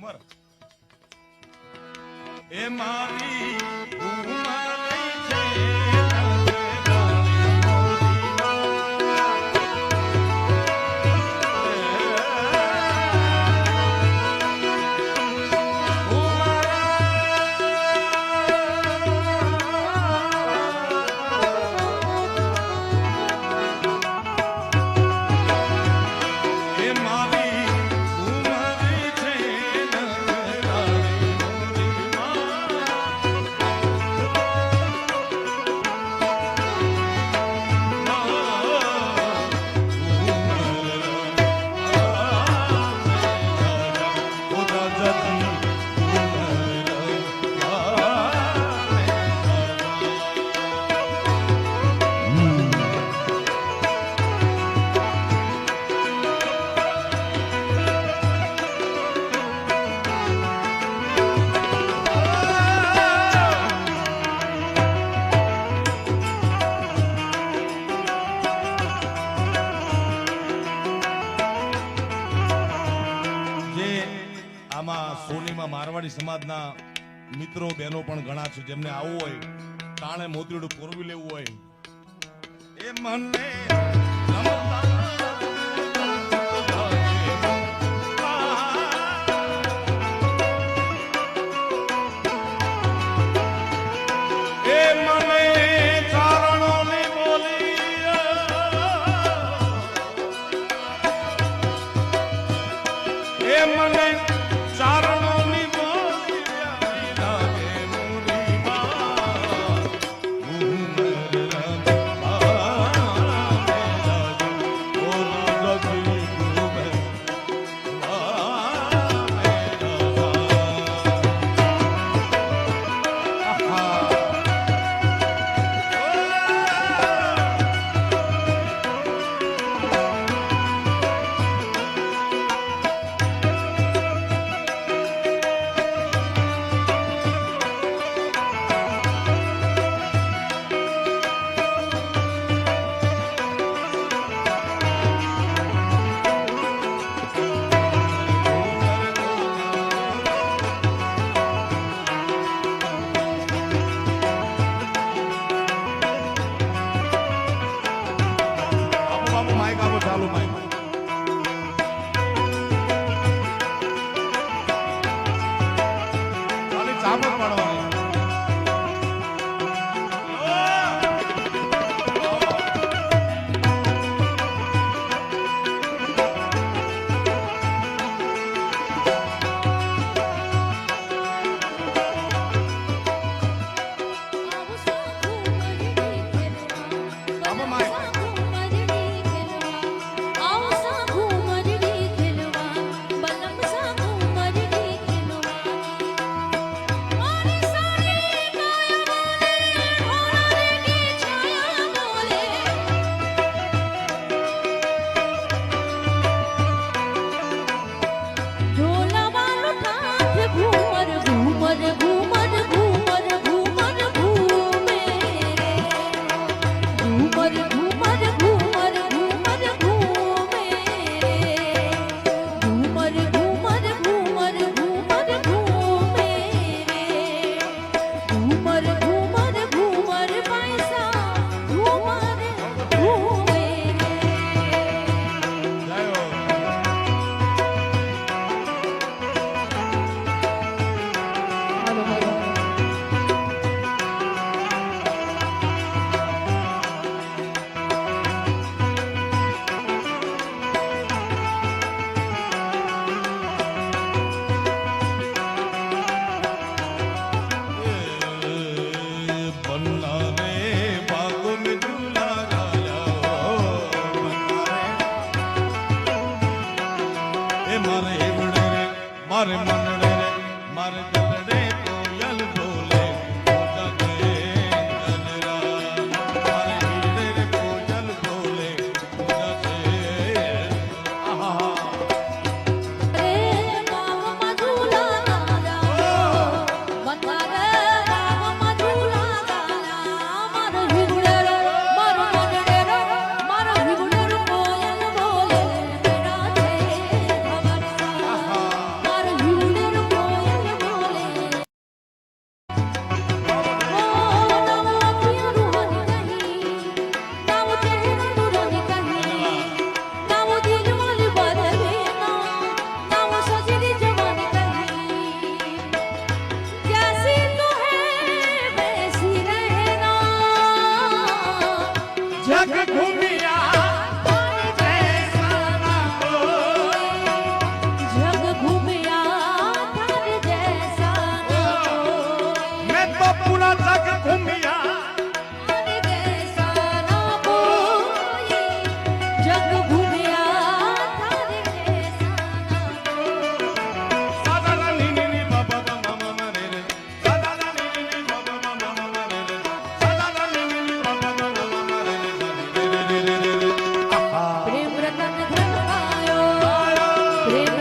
ઉંમર. એ મારી અમારી સમાજના મિત્રો, બહેનો પણ ઘણા છે, જેમને આવવું હોય, તાણે મોતીડું પોરવી લેવું હોય. એ મને হে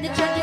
The. to